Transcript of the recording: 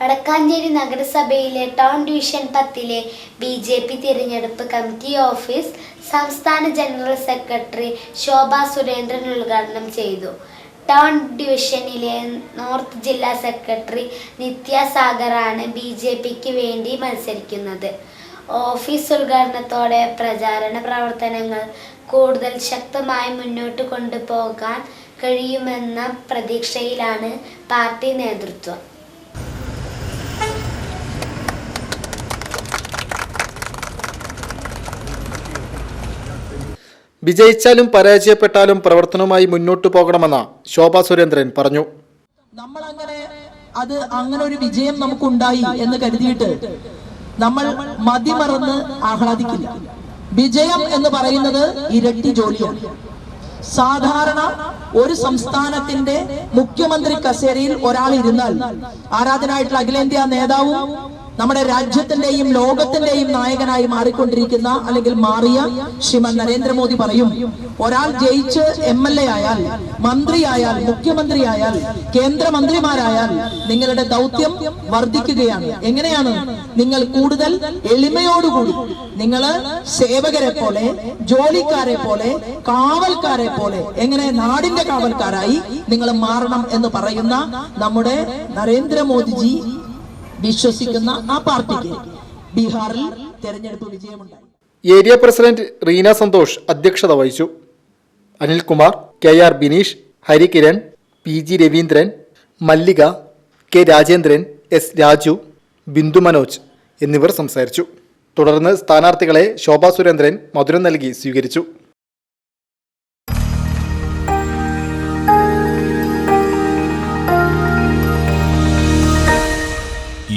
വടക്കാഞ്ചേരി നഗരസഭയിലെ town division പത്തിലെ B J P തിരഞ്ഞെടുപ്പ് കമ്മിറ്റി ഓഫീസ് സംസ്ഥാന ജനറൽ സെക്രട്ടറി ശോഭ സുരേന്ദ്രൻ ഉദ്ഘാടനം ചെയ്തു. ടൗൺ ഡിവിഷനിലെ നോർത്ത് ജില്ലാ സെക്രട്ടറി നിത്യ സാഗറാണ് ബി ജെ പിക്ക് വേണ്ടി മത്സരിക്കുന്നത്. ഓഫീസ് ഉദ്ഘാടനത്തോടെ പ്രചാരണ പ്രവർത്തനങ്ങൾ കൂടുതൽ ശക്തമായി മുന്നോട്ട് കൊണ്ടുപോകാൻ കഴിയുമെന്ന പ്രതീക്ഷയിലാണ് പാർട്ടി നേതൃത്വം. വിജയിച്ചാലും പരാജയപ്പെട്ടാലും പ്രവർത്തനവുമായി മുന്നോട്ടു പോകണമെന്ന് ശോഭാ സുരേന്ദ്രൻ പറഞ്ഞു. നമ്മൾ അങ്ങനെ അത് അങ്ങനെ ഒരു വിജയം നമുക്കുണ്ടായി എന്ന് കരുതിയിട്ട് നമ്മൾ മതിമറന്ന് ആഹ്ലാദിക്കില്ല. വിജയം എന്ന് പറയുന്നത് ഇരട്ടി ജോലിയാണ്. സാധാരണ ഒരു സംസ്ഥാനത്തിന്റെ മുഖ്യമന്ത്രി കസേരയിൽ ഒരാൾ ഇരുന്നാൽ ആരാധനായിട്ടുള്ള അഖിലേന്ത്യാ നേതാവും നമ്മുടെ രാജ്യത്തിന്റെയും ലോകത്തിന്റെയും നായകനായി മാറിക്കൊണ്ടിരിക്കുന്ന അല്ലെങ്കിൽ മാറിയ ശ്രീമൻ നരേന്ദ്രമോദി പറയും ഒരാൾ ജയിച്ച് എം എൽ എ ആയാൽ മന്ത്രിയായാൽ മുഖ്യമന്ത്രിയായാൽ കേന്ദ്രമന്ത്രിമാരായാൽ നിങ്ങളുടെ ദൗത്യം വർദ്ധിക്കുകയാണ്. എങ്ങനെയാണ്? നിങ്ങൾ കൂടുതൽ എളിമയോടുകൂടി നിങ്ങൾ സേവകരെ പോലെ ജോലിക്കാരെ പോലെ കാവൽക്കാരെ പോലെ എങ്ങനെ നാടിന്റെ കാവൽക്കാരായി നിങ്ങൾ മാറണം എന്ന് പറയുന്ന നമ്മുടെ നരേന്ദ്രമോദിജി വിശ്വസിക്കുന്ന ആ പാർട്ടിക്ക് ബീഹാറിൽ തെരഞ്ഞെടുപ്പ് വിജയമുണ്ടായി. ഏരിയ പ്രസിഡന്റ് റീന സന്തോഷ് അധ്യക്ഷത വഹിച്ചു. Anilkumar K R Bineesh Harikiran P G Raveendran Mallika K Rajendran S Raju Bindu Manoj എന്നിവർ സംസാരിച്ചു. തുടർന്ന് സ്ഥാനാർത്ഥികളെ ശോഭാ സുരേന്ദ്രൻ മധുരം നൽകി സ്വീകരിച്ചു.